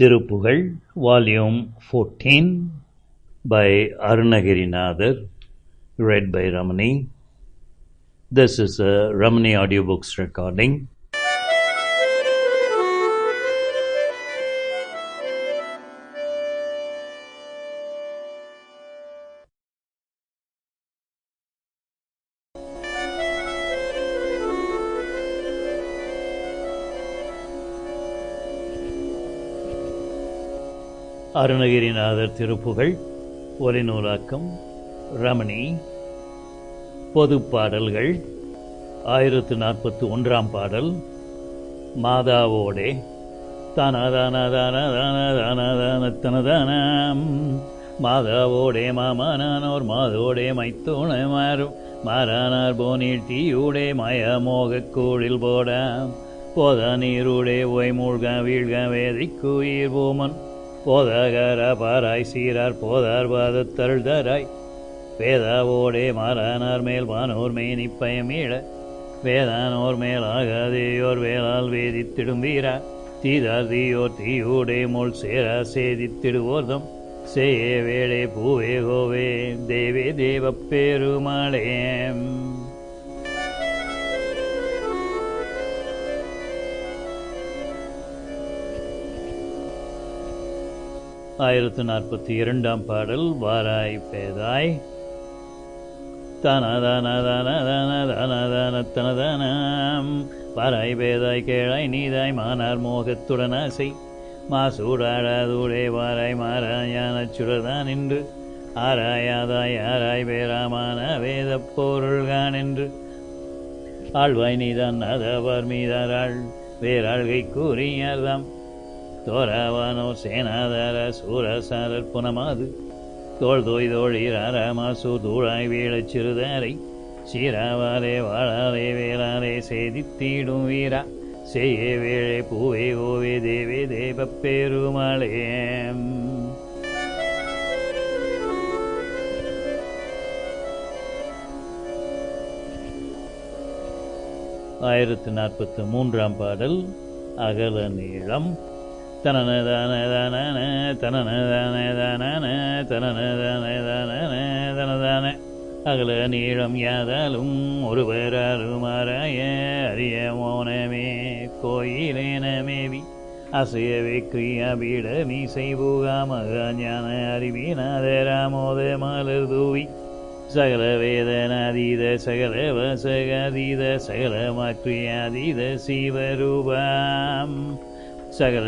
Thiruppugazh volume 14 by Arunagirinathar read by Ramani. This is a Ramani audiobooks recording. Arunagirinathar Thiruppugazh ஒலிநூலாக்கம் Ramani பொது பாடல்கள் ஆயிரத்து நாற்பத்தி ஒன்றாம் பாடல் மாதாவோடே தனதானதானதானதானதானத்தனதானம். மாதாவோடே மாமானானோர் மாதோடே மைத்தோண மாறும் மாறானார் போனீர் தீயூடே மயமோகக் கோழில் போடாம். போதா நீரூடே ஒய் மூழ்க வீழ்க வேதிக்குயிர் போமன். போதகர பாராய் சீரார் போதார் பாதத்தருள் தராய் வேதாவோடே மாறானார் மேல் வானோர் மேனி பயமீழ வேதானோர் மேல் ஆகாதேயோர் வேளால் வேதித்திடும் வீரா. தீதார் தீயோர் தீயோடே முள் சேரா சேதித்திடுவோர்தம். சேயே வேளே பூவே கோவே தேவே தேவ பெருமாளே. ஆயிரத்து நாற்பத்தி இரண்டாம் பாடல் வாராய் பேதாய். தனதானதானதானதானதானத்தனதானம் வாராய் பேதாய் கேளாய் நீதாய் மானார் மோகத்துடன் ஆசை. மாசூடாடாதூடே வாராய் மாறாயான சுடதான் என்று ஆராயாதாய் ஆராய் பேராமான வேத பொருள்கான் என்று ஆழ்வாய் நீதான் நாதாவார் மீதாராள் வேறாள்கை கூறியார்தாம். தோராவானோ சேனாதார சூரசாரர் புனமாது. தோல் தோய் தோழிராராமாசு தூழாய் வீழச் சிறுதாரை. சீராவாரே வாழாரே வேளாரே தீடும் வீரா. செய்யே வேழே பூவே ஓவே தேவே தேவ பெருமாளே. ஆயிரத்தி நாற்பத்து மூன்றாம் பாடல் அகல நீளம். தனனதானதான தனனதானதான தனனதானதான அகல நீளம் யாதாலும் ஒருவராலும் ஆராய அரிய மோனமே கோயிலேனமேவி அசையவே கிரியா பீட மீசை பூகாமக ஞான அறிவினாதராமோத மலர் தூவி சகல வேதனாதீத சகல வசகாதீத சகல மாக்ரியாதீத சீவரூபாம் சகல